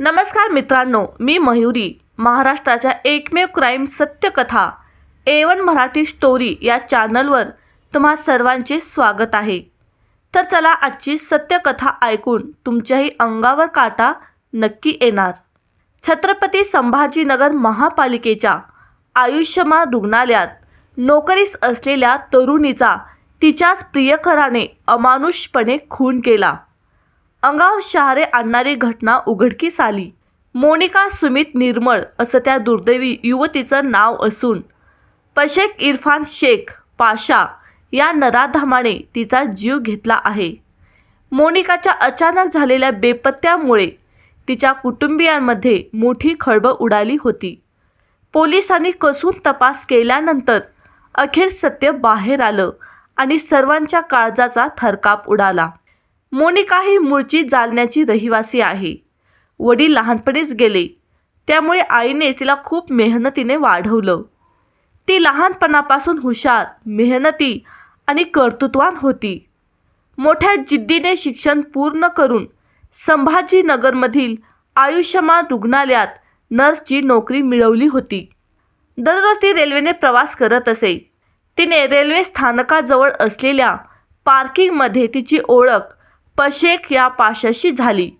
नमस्कार मित्रांनो मी मयुरी महाराष्ट्राच्या एकमेव क्राईम सत्यकथा ए वन मराठी स्टोरी या चॅनलवर तुम्हा सर्वांचे स्वागत आहे. तर चला आजची सत्यकथा ऐकून तुमच्याही अंगावर काटा नक्की येणार. छत्रपती संभाजीनगर महापालिकेच्या आयुष्यमान रुग्णालयात नोकरीस असलेल्या तरुणीचा तिच्याच प्रियकराने अमानुषपणे खून केला. अंगावर शहारे आणणारी घटना उघडकीस आली. मोनिका सुमित निर्मळ असं त्या दुर्दैवी युवतीचं नाव असून पशेक इरफान शेख पाशा या नराधामाने तिचा जीव घेतला आहे. मोनिकाच्या अचानक झालेल्या बेपत्त्यामुळे तिच्या कुटुंबियांमध्ये मोठी खळबळ उडाली होती. पोलिसांनी कसून तपास केल्यानंतर अखेर सत्य बाहेर आलं आणि सर्वांच्या काळजाचा थरकाप उडाला. मोनिका ही मूळची जालन्याची रहिवासी आहे. वडील लहानपणीच गेले. त्यामुळे आईने तिला खूप मेहनतीने वाढवलं. ती लहानपणापासून हुशार मेहनती आणि कर्तृत्वान होती. मोठ्या जिद्दीने शिक्षण पूर्ण करून संभाजीनगरमधील आयुष्यमान रुग्णालयात नर्सची नोकरी मिळवली होती. दररोज ती रेल्वेने प्रवास करत असे. तिने रेल्वे स्थानकाजवळ असलेल्या पार्किंगमध्ये तिची ओळख पशेक या पाशाशी झाली.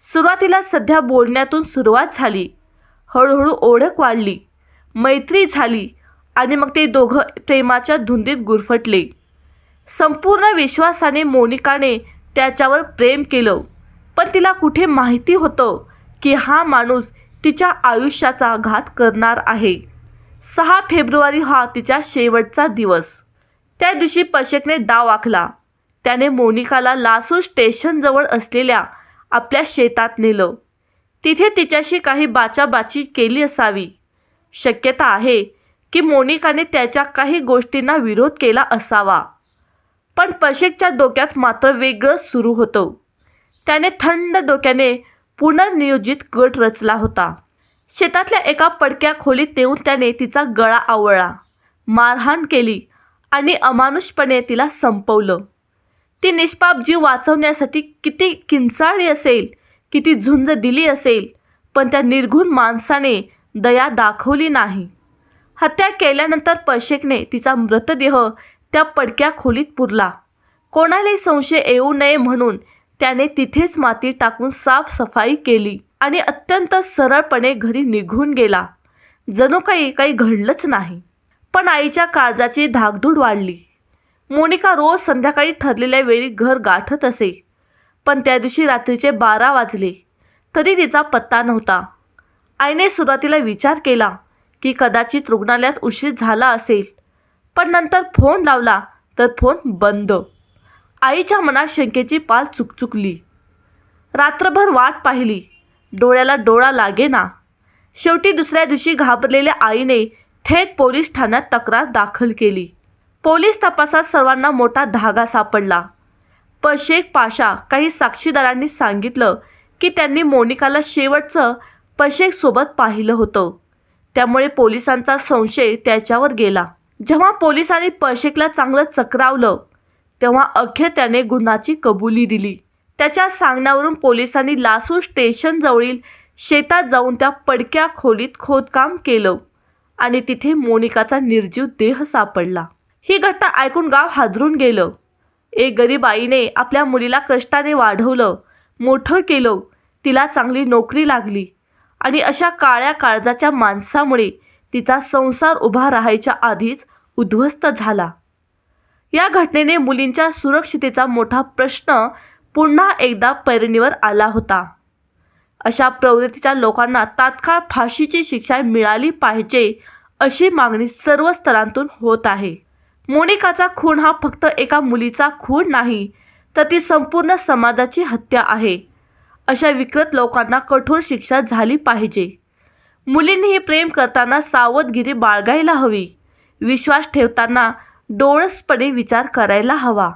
सुरुवातीला सध्या बोलण्यातून सुरुवात झाली. हळूहळू ओळख वाढली. मैत्री झाली आणि मग ते दोघं प्रेमाच्या धुंदीत गुरफटले. संपूर्ण विश्वासाने मोनिकाने त्याच्यावर प्रेम केलं. पण तिला कुठे माहिती होतं की हा माणूस तिच्या आयुष्याचा घात करणार आहे? सहा फेब्रुवारी हा तिच्या शेवटचा दिवस. त्या दिवशी पशेकने डाव आखला. त्याने मोनिकाला लासूर स्टेशनजवळ असलेल्या आपल्या शेतात नेलं. तिथे तिच्याशी काही बाचाबाची केली असावी. शक्यता आहे की मोनिकाने त्याच्या काही गोष्टींना विरोध केला असावा. पण पशेकच्या डोक्यात मात्र वेगळंच सुरू होतं. त्याने थंड डोक्याने पुनर्नियोजित गट रचला होता. शेतातल्या एका पडक्या खोलीत नेऊन त्याने तिचा गळा आवळला. मारहाण केली आणि अमानुषपणे तिला संपवलं. ती निष्पाप जीव वाचवण्यासाठी किती किंचाळी असेल किती झुंज दिली असेल पण त्या निर्घुण माणसाने दया दाखवली नाही. हत्या केल्यानंतर पशेकने तिचा मृतदेह त्या पडक्या खोलीत पुरला. कोणालाही संशय येऊ नये म्हणून त्याने तिथेच माती टाकून साफसफाई केली आणि अत्यंत सरळपणे घरी निघून गेला. जणू काही काही घडलंच नाही. पण आईच्या काळजाची धाकधूड वाढली. मोनिका रोज संध्याकाळी ठरलेल्या वेळी घर गाठत असे. पण त्या दिवशी रात्रीचे बारा वाजले. तरी तिचा पत्ता नव्हता. आईने सुरुवातीला विचार केला की कदाचित रुग्णालयात उशीर झाला असेल. पण नंतर फोन लावला तर फोन बंद. आईच्या मनात शंकेची पाल चुकचुकली. रात्रभर वाट पाहिली. डोळ्याला डोळा लागेना. शेवटी दुसऱ्या दिवशी घाबरलेल्या आईने थेट पोलीस ठाण्यात तक्रार दाखल केली. पोलीस तपासात सर्वांना मोठा धागा सापडला. पशेक पाशा काही साक्षीदारांनी सांगितलं की त्यांनी मोनिकाला शेवटचं पशेकसोबत पाहिलं होतं. त्यामुळे पोलिसांचा संशय त्याच्यावर गेला. जेव्हा पोलिसांनी पशेकला चांगलं चक्रावलं तेव्हा अखेर त्याने गुन्हाची कबुली दिली. त्याच्या सांगण्यावरून पोलिसांनी लासूर स्टेशनजवळील शेतात जाऊन त्या पडक्या खोलीत खोदकाम केलं आणि तिथे मोनिकाचा निर्जीव देह सापडला. ही घटना ऐकून गाव हादरून गेलं. एक गरीब आईने आपल्या मुलीला कष्टाने वाढवलं मोठं केलं तिला चांगली नोकरी लागली आणि अशा काळ्या काळजाच्या माणसामुळे तिचा संसार उभा राहायच्या आधीच उद्ध्वस्त झाला. या घटनेने मुलींच्या सुरक्षितेचा मोठा प्रश्न पुन्हा एकदा पैरणीवर आला होता. अशा प्रवृत्तीच्या लोकांना तात्काळ फाशीची शिक्षा मिळाली पाहिजे अशी मागणी सर्व स्तरांतून होत आहे. मोनिकाचा खून हा फक्त एका मुलीचा खून नाही तर ती संपूर्ण समाजाची हत्या आहे. अशा विकृत लोकांना कठोर शिक्षा झाली पाहिजे. मुलींनीही प्रेम करताना सावधगिरी बाळगायला हवी. विश्वास ठेवताना डोळसपणे विचार करायला हवा.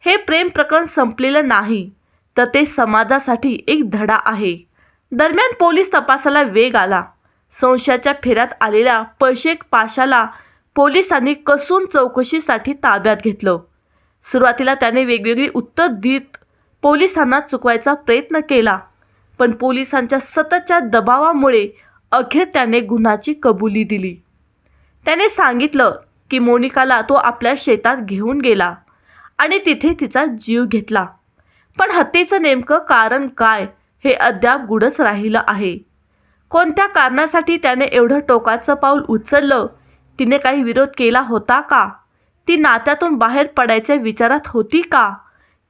हे प्रेम प्रकरण संपलेलं नाही तर ते समाजासाठी एक धडा आहे. दरम्यान पोलीस तपासाला वेग आला. संशयाच्या फेऱ्यात आलेल्या पैशेक पाशाला पोलिसांनी कसून चौकशीसाठी ताब्यात घेतलं. सुरुवातीला त्याने वेगवेगळी उत्तर देत पोलिसांना चुकवायचा प्रयत्न केला पण पोलिसांच्या सततच्या दबावामुळे अखेर त्याने गुन्हाची कबुली दिली. त्याने सांगितलं की मोनिकाला तो आपल्या शेतात घेऊन गेला आणि तिथे तिचा जीव घेतला. पण हत्येचं नेमकं कारण काय हे अद्याप गुडच राहिलं आहे. कोणत्या कारणासाठी त्याने एवढं टोकाचं पाऊल उचललं तिने काही विरोध केला होता का? ती नात्यातून बाहेर पडायच्या विचारात होती का?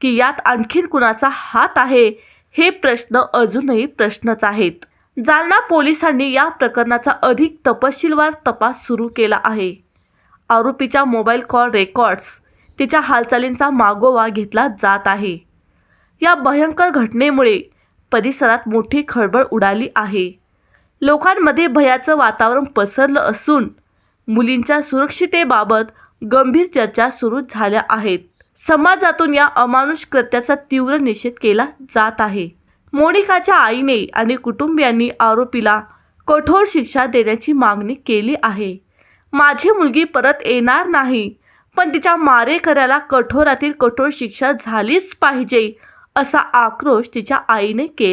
की यात आणखीन कुणाचा हात आहे? हे प्रश्न अजूनही प्रश्नच आहेत. जालना पोलिसांनी या प्रकरणाचा अधिक तपशीलवार तपास सुरू केला आहे. आरोपीच्या मोबाईल कॉल रेकॉर्ड्स तिच्या हालचालींचा मागोवा घेतला जात आहे. या भयंकर घटनेमुळे परिसरात मोठी खळबळ उडाली आहे. लोकांमध्ये भयाचं वातावरण पसरलं असून मुलींच्या सुरक्षितेबाबत गंभीर चर्चा सुरू झाल्या आहेत. समाजातून या अमानुष कृत्याचा तीव्र निषेध केला जात आहे. मोनिकाच्या आईने आणि कुटुंबियांनी आरोपीला कठोर शिक्षा देण्याची मागणी केली आहे. माझी मुलगी परत येणार नाही पण तिच्या मारेकऱ्याला कठोरातील कठोर शिक्षा झालीच पाहिजे असा आक्रोश तिच्या आईने केला.